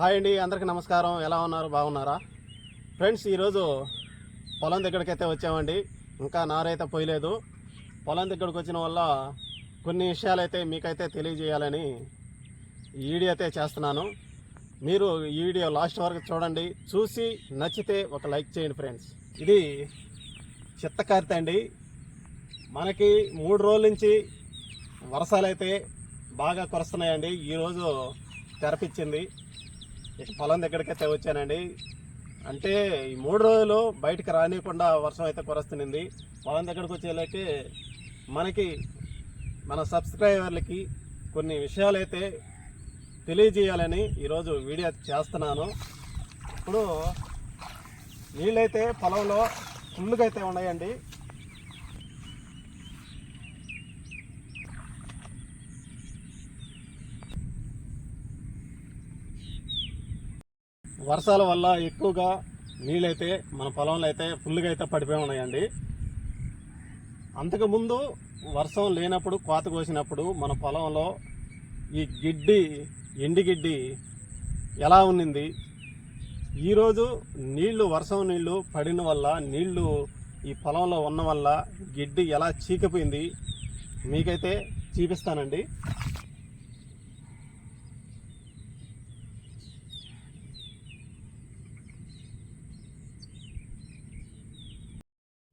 Hi అండి అందరికీ నమస్కారం. ఎలా ఉన్నారు? బాగున్నారా? ఫ్రెండ్స్ ఈరోజు పొలం దగ్గరికి అయితే వచ్చామండి. ఇంకా నారైతే పోయలేదు. పొలం దగ్గరకు వచ్చిన వల్ల కొన్ని విషయాలు అయితే మీకైతే తెలియజేయాలని ఈ వీడియో అయితే చేస్తున్నాను. మీరు ఈ వీడియో లాస్ట్ వరకు చూడండి. చూసి నచ్చితే ఒక లైక్ చేయండి ఫ్రెండ్స్. ఇది చిత్తకారిత అండి. మనకి మూడు రోజుల నుంచి వర్షాలు అయితే బాగా కురుస్తున్నాయండి. ఈరోజు తెరపిచ్చింది. పొలం దగ్గరికి అయితే వచ్చానండి. అంటే ఈ మూడు రోజులు బయటకు రానియకుండా వర్షం అయితే కురుస్తుంది పొలం దగ్గరకు వచ్చేలాకే మనకి మన సబ్స్క్రైబర్లకి కొన్ని విషయాలు అయితే తెలియజేయాలని ఈరోజు వీడియో చేస్తున్నాను. ఇప్పుడు నీళ్ళైతే పొలంలో ఫుల్గా అయితే ఉన్నాయండి. వర్షాల వల్ల ఎక్కువగా నీళ్ళైతే మన పొలంలో అయితే ఫుల్గా అయితే పడిపోయి ఉన్నాయండి. అంతకుముందు వర్షం లేనప్పుడు కోత కోసినప్పుడు మన పొలంలో ఈ గిడ్డి ఎండిగిడ్డి ఎలా ఉన్నింది? ఈరోజు నీళ్ళు వర్షం నీళ్ళు పడిన వల్ల నీళ్ళు ఈ పొలంలో ఉన్న వల్ల గిడ్డి ఎలా చీకిపోయింది మీకైతే చూపిస్తానండి.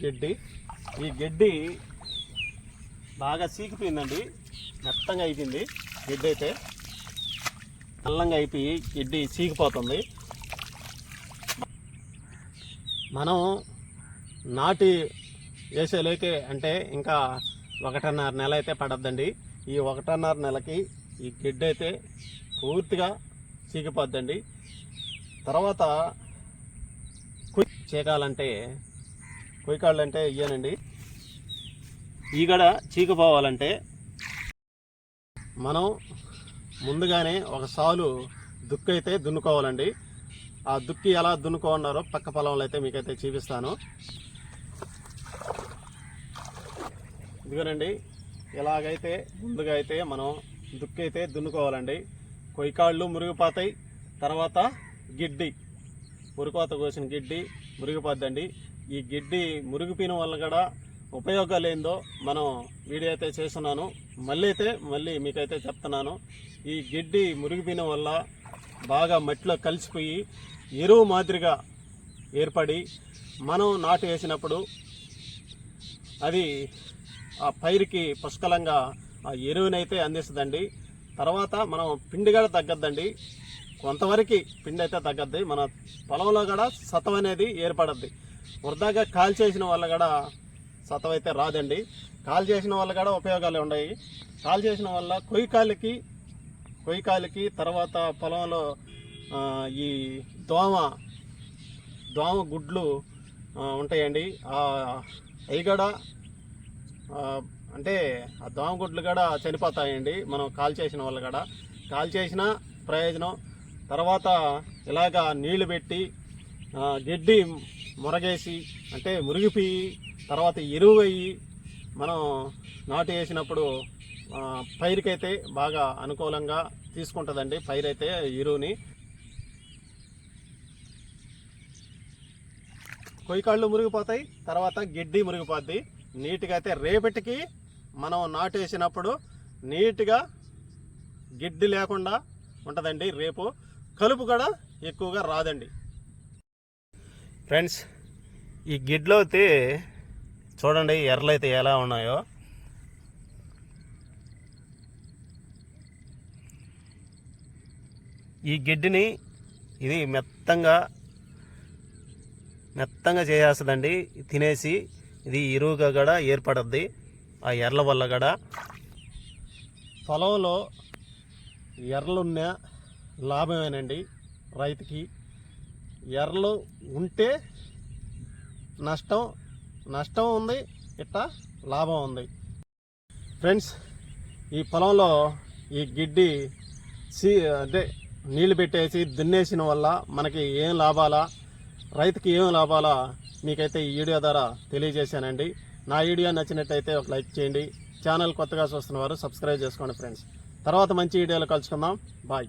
గడ్డి. ఈ గడ్డి బాగా చీకిపోయిందండి మెత్తంగా అయిపోయింది గడ్డి అయితే. నల్లంగా అయిపోయి గడ్డి చీకిపోతుంది మనం నాటి వేసేలోకి అంటే ఇంకా ఒకటిన్నర నెల అయితే పడద్దండి. ఈ ఒకటిన్నర నెలకి ఈ గడ్డి అయితే పూర్తిగా చీకిపోద్దండి తర్వాత కుయ్ చీకాలంటే కొయ్యకాళ్ళు అంటే ఇయ్యానండి. ఈగడ చీకపోవాలంటే మనం ముందుగానే ఒక సాలు దుక్కు అయితే దున్నుకోవాలండి. ఆ దుక్కి ఎలా దున్నుకోన్నారో పక్క పొలంలో అయితే మీకైతే చూపిస్తాను. ఇదిగోనండి ఇలాగైతే ముందుగా అయితే మనం దుక్కి అయితే దున్నుకోవాలండి. కొయ్యకాళ్ళు మురిగిపోతాయి తర్వాత గిడ్డి. మురికోత కోసిన గిడ్డి మురిగిపోద్దండి. ఈ గిడ్డి మురిగిపోయిన వల్ల కూడా ఉపయోగాలు ఏందో మనం వీడియో అయితే చేస్తున్నాను. మళ్ళీ అయితే మళ్ళీ మీకైతే చెప్తున్నాను. ఈ గిడ్డి మురిగిపోయిన వల్ల బాగా మట్టిలో కలిసిపోయి ఎరువు మాదిరిగా ఏర్పడి మనం నాటు వేసినప్పుడు అది ఆ పైరుకి పుష్కలంగా ఆ ఎరువునైతే అందిస్తుందండి. తర్వాత మనం పిండి కూడా తగ్గద్దండి. కొంతవరకు పిండి అయితే తగ్గద్ది. మన పొలంలో కూడా సతం అనేది ఏర్పడద్ది. వృధాగా కాల్ చేసిన వల్ల కూడా సతం అయితే రాదండి. కాల్ చేసిన వల్ల కూడా ఉపయోగాలు ఉన్నాయి. కాల్ చేసిన వల్ల కొయ్యకాలకి కొయ్యకాలకి తర్వాత పొలంలో ఈ దోమ దోమ గుడ్లు ఉంటాయండి. అవి కూడా అంటే ఆ దోమ గుడ్లు కూడా చనిపోతాయండి. మనం కాల్ చేసిన వల్ల కూడా. కాల్ చేసిన ప్రయోజనం తర్వాత ఇలాగా నీళ్ళు పెట్టి గడ్డి మురగేసి అంటే మురిగిపోయి తర్వాత ఎరువు అయ్యి మనం నాటు వేసినప్పుడు పైరుకైతే బాగా అనుకూలంగా తీసుకుంటుందండి పైరైతే ఎరువుని. కొయ్యకాళ్ళు మురిగిపోతాయి తర్వాత గిడ్డి మురిగిపోద్ది. నీట్గా అయితే రేపటికి మనం నాటు వేసినప్పుడు నీట్గా గిడ్డి లేకుండా ఉంటుందండి రేపు. కలుపు కూడా ఎక్కువగా రాదండి. ఫ్రెండ్స్ ఈ గిడ్లో అయితే చూడండి ఎర్రలు అయితే ఎలా ఉన్నాయో. ఈ గిడ్డిని ఇది మెత్తంగా మెత్తంగా చేసేస్తుందండి. తినేసి ఇది ఇరువుగా కూడా ఏర్పడద్ది ఆ ఎర్ల వల్ల కూడా. పొలంలో ఎర్రలున్న లాభమేనండి రైతుకి. ఎర్రలు ఉంటే నష్టం నష్టం ఉంది ఇట్ట లాభం ఉంది. ఫ్రెండ్స్ ఈ పొలంలో ఈ గిడ్డి సీ అంటే నీళ్ళు పెట్టేసి దున్నేసిన వల్ల మనకి ఏం లాభాలా? రైతుకి ఏం లాభాలా? మీకైతే ఈ వీడియో ద్వారా తెలియజేశానండి. నా వీడియో నచ్చినట్టయితే ఒక లైక్ చేయండి. ఛానల్ కొత్తగా చూస్తున్న వారు సబ్స్క్రైబ్ చేసుకోండి ఫ్రెండ్స్. తర్వాత మంచి వీడియోలో కలుసుకుందాం. బాయ్.